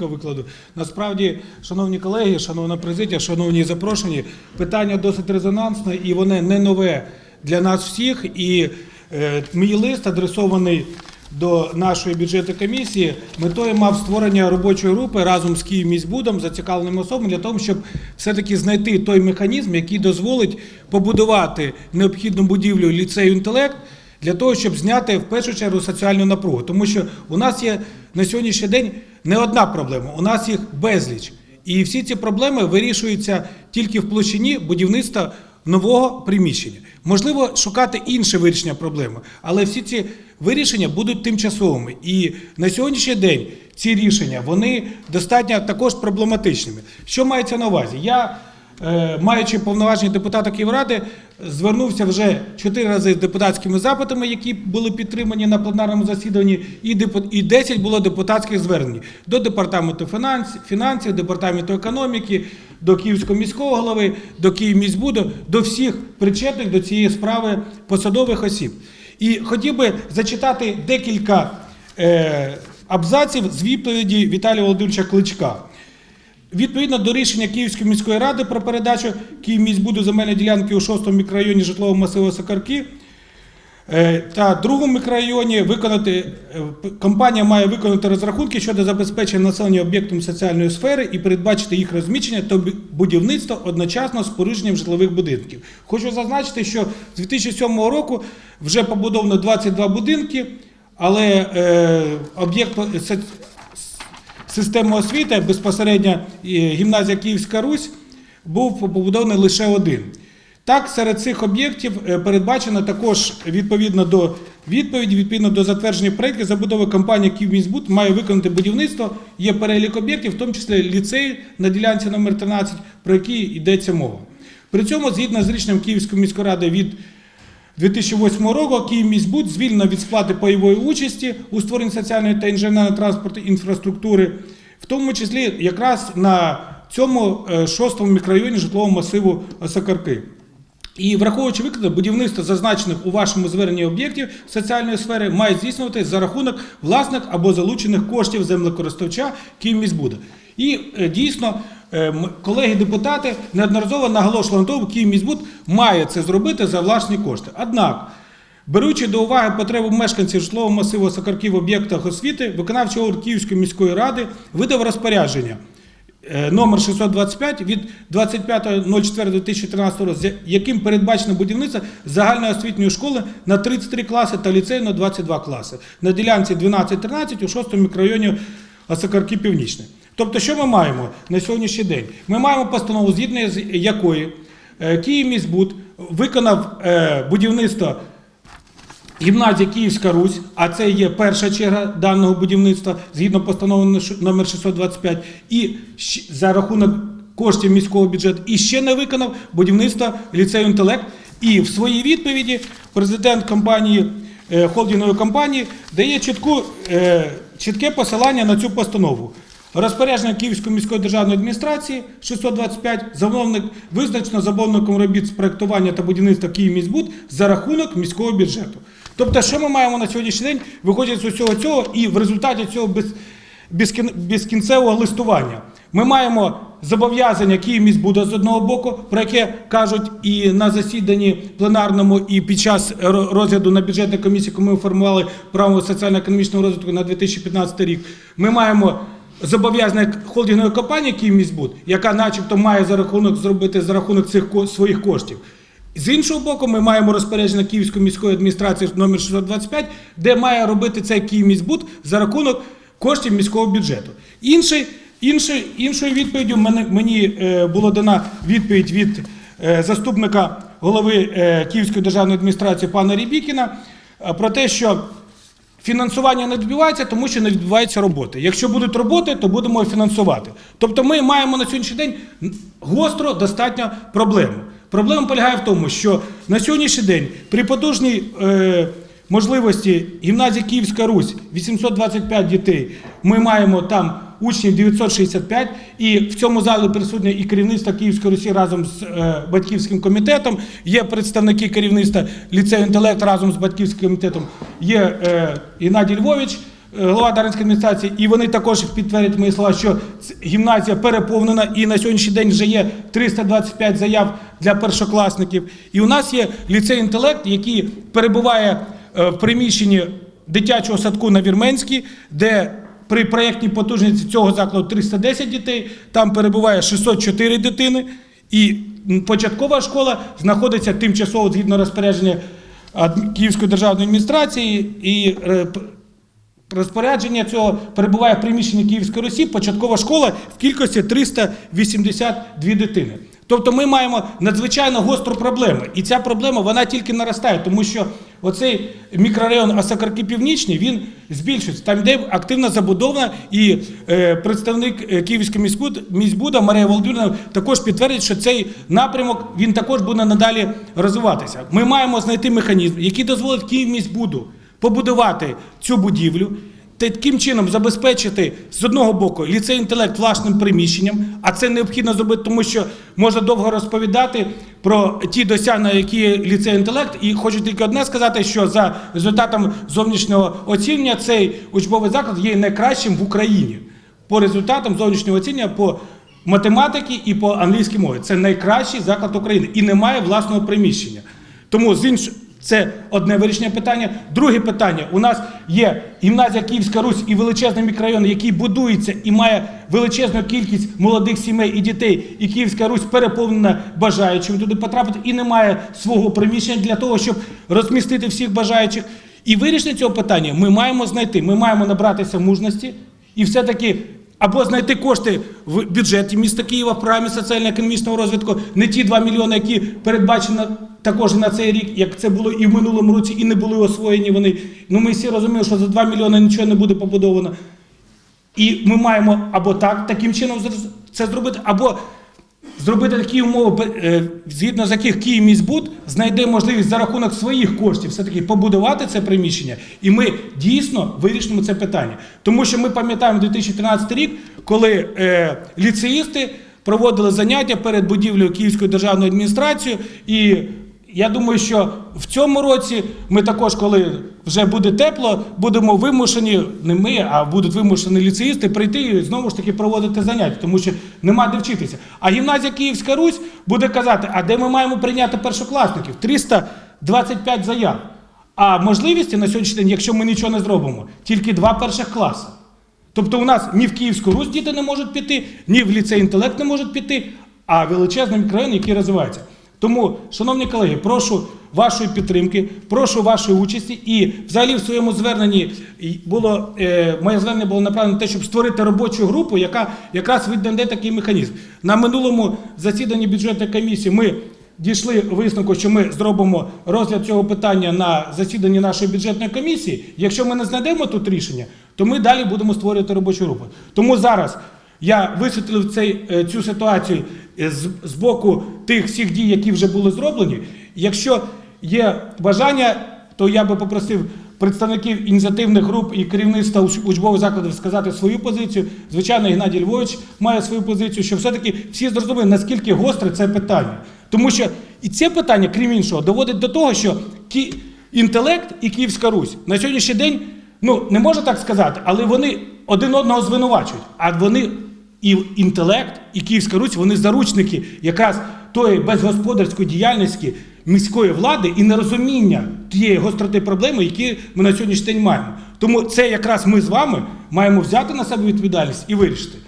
викладу. Насправді, шановні колеги, шановна президія, шановні запрошені, питання досить резонансне і воно не нове для нас всіх. І е, мій лист адресований до нашої бюджетної комісії. Метою мав створення робочої групи разом з Київміськбудом, зацікавленими особами для того, щоб все-таки знайти той механізм, який дозволить побудувати необхідну будівлю ліцею інтелект для того, щоб зняти в першу чергу соціальну напругу. Тому що у нас є на сьогоднішній день не одна проблема, у нас їх безліч. І всі ці проблеми вирішуються тільки в площині будівництва нового приміщення. Можливо, шукати інше вирішення проблеми, але всі ці вирішення будуть тимчасовими. І на сьогоднішній день ці рішення вони достатньо також проблематичними. Що мається на увазі? Я маючи повноваження депутата Київради, звернувся вже чотири рази з депутатськими запитами, які були підтримані на пленарному засіданні, і депу- і 10 було депутатських звернень до департаменту фінансів, фінансів, департаменту економіки, до Київського міського голови, до Київміськбуду, до всіх причетних до цієї справи посадових осіб. І хотів би зачитати декілька е, абзаців з відповіді Віталія Володимировича Кличка. Відповідно до рішення Київської міської ради про передачу Київміськбуду земельної ділянки у 6 мікрорайоні житлового масиву Сокарки е, та другому мікрорайоні виконати е, компанія має виконати розрахунки щодо забезпечення населення об'єктом соціальної сфери і передбачити їх розміщення та будівництво одночасно з порушенням житлових будинків. Хочу зазначити, що з 2007 року вже побудовано 22 будинки, але е, об'єкт систему освіти безпосередньо гімназія Київська Русь був побудований лише один. Так, серед цих об'єктів е, передбачено також відповідно до відповіді, відповідно до затвердження проєктів забудови компанія Київміськбуд має виконати будівництво. Є перелік об'єктів, в тому числі ліцей на ділянці номер 13, про який йдеться мова. При цьому, згідно з рішенням Київської міської ради від 2008 року Київміськбуд звільнено від сплати пайової участі у створенні соціальної та інженерно-транспортної інфраструктури, в тому числі якраз на цьому е, шостому мікрорайоні житлового масиву Осокарки. І враховуючи виклади, будівництво зазначених у вашому зверненні об'єктів соціальної сфери має здійснювати за рахунок власних або залучених коштів землекористувача Київміськбуда. І е, дійсно, е, колеги-депутати неодноразово наголошували на тому, Київміськбуд має це зробити за власні кошти. Однак, Беручи до уваги потребу мешканців житлового масиву Сокарків в об'єктах освіти, виконавчий орган Київської міської ради видав розпорядження е, номер 625 від 25.04.2013 року, яким передбачено будівництво загальної освітньої школи на 33 класи та ліцею на 22 класи на ділянці 12-13 у 6 мікрорайоні Осокарки Північне. Тобто, що ми маємо на сьогоднішній день? Ми маємо постанову, згідно з якої е, Київміськбуд виконав е, будівництво Гімназія Київська Русь, а це є перша черга даного будівництва згідно постанови номер 625, і за рахунок коштів міського бюджету, і ще не виконав будівництво ліцею інтелект. І в своїй відповіді президент компанії е, холдингової компанії дає чітку, чітке посилання на цю постанову. Розпорядження Київської міської державної адміністрації 625 замовник визначено замовником робіт з проектування та будівництва Київміськбуд за рахунок міського бюджету. Тобто, що ми маємо на сьогоднішній день, виходять з усього цього, і в результаті цього без, безкін- безкінцевого листування ми маємо зобов'язання Київміськбуда з одного боку, про яке кажуть і на засіданні пленарному, і під час розгляду на бюджетній комісії, коли ми формували право соціально-економічного розвитку на 2015 рік. Ми маємо зобов'язання холдингової компанії Київміськбуд, яка начебто має за рахунок зробити за рахунок цих своїх коштів. З іншого боку, ми маємо розпорядження Київської міської адміністрації номер 625, де має робити цей Київміськбуд за рахунок коштів міського бюджету. Інший, інший, іншою відповіддю мені е, була дана відповідь від е, заступника голови е, Київської державної адміністрації пана Рібікіна про те, що Фінансування не відбувається, тому що не відбуваються роботи. Якщо будуть роботи, то будемо фінансувати. Тобто ми маємо на сьогоднішній день гостро достатньо проблему. Проблема полягає в тому, що на сьогоднішній день при потужній е, можливості гімназії Київська Русь 825 дітей, ми маємо там учнів 965, і в цьому залі присутнє і керівництво Київської Русі разом з е, батьківським комітетом, є представники керівництва ліцею інтелект разом з батьківським комітетом, є е, Геннадій Львович, е, голова Дарницької адміністрації, і вони також підтвердять мої слова, що гімназія переповнена, і на сьогоднішній день вже є 325 заяв для першокласників. І у нас є ліцей інтелект, який перебуває е, в приміщенні дитячого садку на Вірменській, де при проєктній потужності цього закладу 310 дітей, там перебуває 604 дитини. І початкова школа знаходиться тимчасово згідно розпорядження Київської державної адміністрації і е, розпорядження цього перебуває в приміщенні Київської Русі, початкова школа в кількості 382 дитини. Тобто ми маємо надзвичайно гостру проблему. І ця проблема вона тільки наростає, тому що оцей мікрорайон Осокарки Північний він збільшується. Там йде активна забудова, і е, представник е, Київської міськуд, міськбуда Марія Володимирівна також підтвердить, що цей напрямок він також буде надалі розвиватися. Ми маємо знайти механізм, який дозволить Київміськбуду побудувати цю будівлю. Таким чином забезпечити з одного боку ліцей інтелект власним приміщенням, а це необхідно зробити, тому що можна довго розповідати про ті досягнення, які ліцей інтелект. І хочу тільки одне сказати, що за результатом зовнішнього оцінювання цей учбовий заклад є найкращим в Україні по результатам зовнішнього оцінювання по математики і по англійській мові. Це найкращий заклад України і немає власного приміщення. Тому з інш... це одне вирішення питання. Друге питання: у нас є гімназія Київська Русь і величезний мікрорайон, який будується і має величезну кількість молодих сімей і дітей. І Київська Русь переповнена бажаючими туди потрапити, і немає свого приміщення для того, щоб розмістити всіх бажаючих. І вирішення цього питання ми маємо знайти. Ми маємо набратися мужності і все-таки або знайти кошти в бюджеті міста Києва в програмі соціально-економічного розвитку, не ті 2 мільйони, які передбачені також на цей рік, як це було і в минулому році, і не були освоєні вони. Ну ми всі розуміємо, що за 2 мільйони нічого не буде побудовано. І ми маємо або так, таким чином це зробити, або зробити такі умови, е, згідно з яких Київміськбуд знайде можливість за рахунок своїх коштів все-таки побудувати це приміщення, і ми дійсно вирішимо це питання. Тому що ми пам'ятаємо 2013 рік, коли е, ліцеїсти проводили заняття перед будівлею Київської державної адміністрації, і я думаю, що в цьому році ми також, коли вже буде тепло, будемо вимушені, не ми, а будуть вимушені ліцеїсти прийти і знову ж таки проводити заняття, тому що нема де вчитися. А гімназія Київська Русь буде казати, а де ми маємо прийняти першокласників? 325 заяв. А можливості на сьогоднішній день, якщо ми нічого не зробимо, тільки два перших класи. Тобто у нас ні в Київську Русь діти не можуть піти, ні в ліцей інтелект не можуть піти, а величезний мікрорайон, який розвивається. Тому, шановні колеги, прошу вашої підтримки, прошу вашої участі. І взагалі в своєму зверненні було е, моє звернення було направлено на те, щоб створити робочу групу, яка якраз віддаде такий механізм. На минулому засіданні бюджетної комісії ми дійшли висновку, що ми зробимо розгляд цього питання на засіданні нашої бюджетної комісії. Якщо ми не знайдемо тут рішення, то ми далі будемо створювати робочу групу. Тому зараз я висвітлив цей, е, цю ситуацію з, з боку тих всіх дій, які вже були зроблені. Якщо є бажання, то я би попросив представників ініціативних груп і керівництва учбових закладів сказати свою позицію. Звичайно, Геннадій Львович має свою позицію, щоб все-таки всі зрозуміли, наскільки гостре це питання. Тому що і це питання, крім іншого, доводить до того, що інтелект і Київська Русь на сьогоднішній день, ну не можу так сказати, але вони один одного звинувачують. А вони і інтелект, і Київська Русь, вони заручники якраз тої безгосподарської діяльності міської влади і нерозуміння тієї гостроти проблеми, які ми на сьогоднішній день маємо. Тому це якраз ми з вами маємо взяти на себе відповідальність і вирішити.